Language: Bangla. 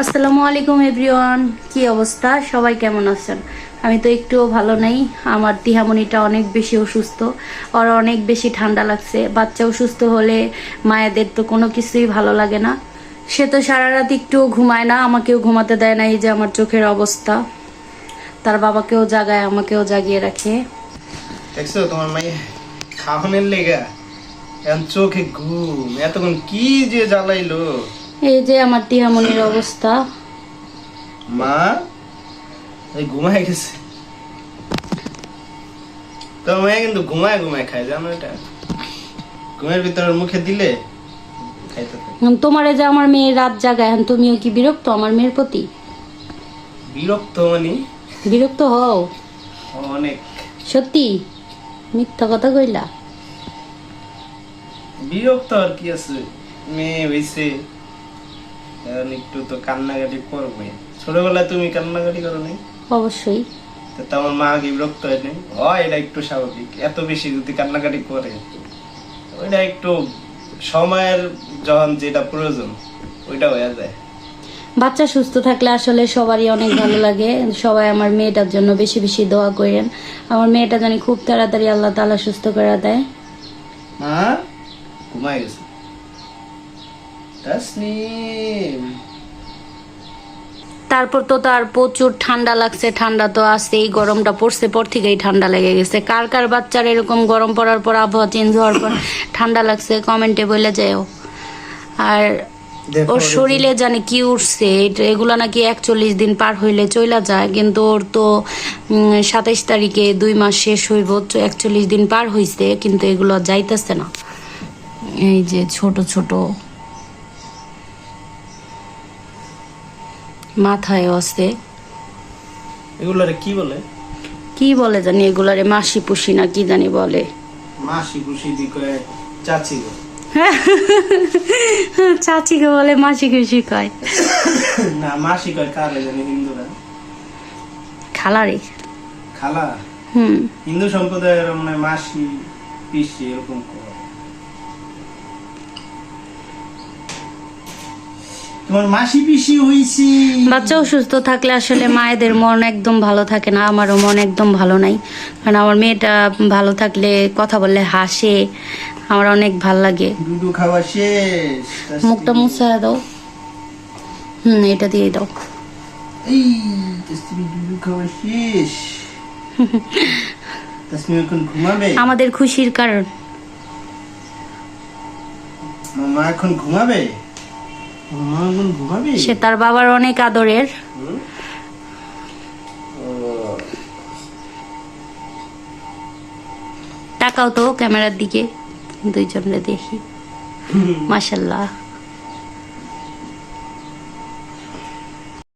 আসসালামু আলাইকুম, এভরিওয়ান। কি অবস্থা? সবাই কেমন আছেন? আমি তো একটুও ভালো নেই। আমার তিহামণিটা অনেক বেশি অসুস্থ। আর অনেক বেশি ঠান্ডা লাগছে। বাচ্চা অসুস্থ হলে মায়েদের তো কোনো কিছুই ভালো লাগে না। সে তো সারা রাত একটুও ঘুমায় না, আমাকেও ঘুমাতে দেয় না। এই যে আমার চোখের অবস্থা। তার বাবাকেও জাগায়, আমাকেও জাগিয়ে রাখে। দেখছ, তোমার মাই লেগা। চোখে ঘুম। এতক্ষণ কি যে জ্বালাইলো। এই যে আমার তিহামণির অবস্থা। মা এই ঘুমায় গেছে। তো মেয়ে কিন্তু ঘুমায় ঘুমায় খায় জানো এটা? ঘুমের ভিতরে মুখে দিলে তোমারে যে আমার মেয়ে রাত জাগায় এখন তুমিও কি বিরক্ত আমার মেয়ের প্রতি? বিরক্ত মানে? বিরক্ত হও। অনেক। সত্যি? মিথ্যা কথা কইলা। বিরক্ত আর কি আছে? মেয়ে হয়েছে এখন একটু তো কান্নাকাটি করবে। ছোটবেলায় তুমি কান্নাকাটি করো নি অবশ্যই। তো মা কি বিরক্ত হয় এটা একটু স্বাভাবিক। এত বেশি যদি কান্নাকাটি করে ওইটা একটু সময়ের যখন যেটা প্রয়োজন ওইটা হয়ে যায়। বাচ্চা সুস্থ থাকলে আসলে সবারই অনেক ভালো লাগে। সবাই আমার মেয়েটার জন্য বেশি বেশি দোয়া করেন। আমার মেয়েটা জানি খুব তাড়াতাড়ি আল্লাহ তাআলা সুস্থ করে দেয়। মা ঘুমায় গেছে। তাসনিম তারপর তো তার প্রচুর ঠান্ডা লাগছে ঠান্ডা তো আসছেই গরমটা পড়ছে পর থেকেই ঠান্ডা লেগে গেছে। কার কার বাচ্চার এরকম গরম পড়ার পর আবহাওয়া চেঞ্জ হওয়ার পর ঠান্ডা লাগছে কমেন্টে বলে যাও আর ওর শরীরে জানে কি উঠছে এগুলো নাকি একচল্লিশ দিন পার হইলে চইলা যায় কিন্তু ওর তো সাতাইশ তারিখে দুই মাস শেষ হইব একচল্লিশ দিন পার হইছে কিন্তু এগুলো যাইতেছে না। এই যে ছোট ছোট মাথায় আছে এগুলারে কি বলে? কি বলে জানি? এগুলারে মাসি পুষি না কি জানি বলে। মাসি খুশি দি কয়ে চাচি গো। চাচিকে বলে মাসি খুশি কয়। না মাসি কয় কারে জানি হিন্দুরা। খালারে। খালা? হুম। হিন্দু সম্প্রদায়ের মানে মাসি পিসি এরকম করে। তোমার মাসি পিসি হইছি। বাচ্চা অসুস্থ থাকলে আসলে মায়েদের মন একদম ভালো থাকে না আমারও মন একদম ভালো নাই। কারণ আমার মেয়েটা ভালো থাকলে কথা বললে হাসে আমার অনেক ভালো লাগে। দুধু খাওয়া শেষ মুখটা মুছা দাও। হুম এটা দিয়ে দাও। এই তাসমি দুধু খাওয়া শেষ। তাসমি এখন ঘুমাবে? আমাদের খুশির কারণ। মামা এখন ঘুমাবে মামা এখন ঘুমাবে? সে তার বাবার অনেক আদরের। টাকাও তাকাও তো ক্যামেরার দিকে দুইজনে দেখি। মাসাল্লাহ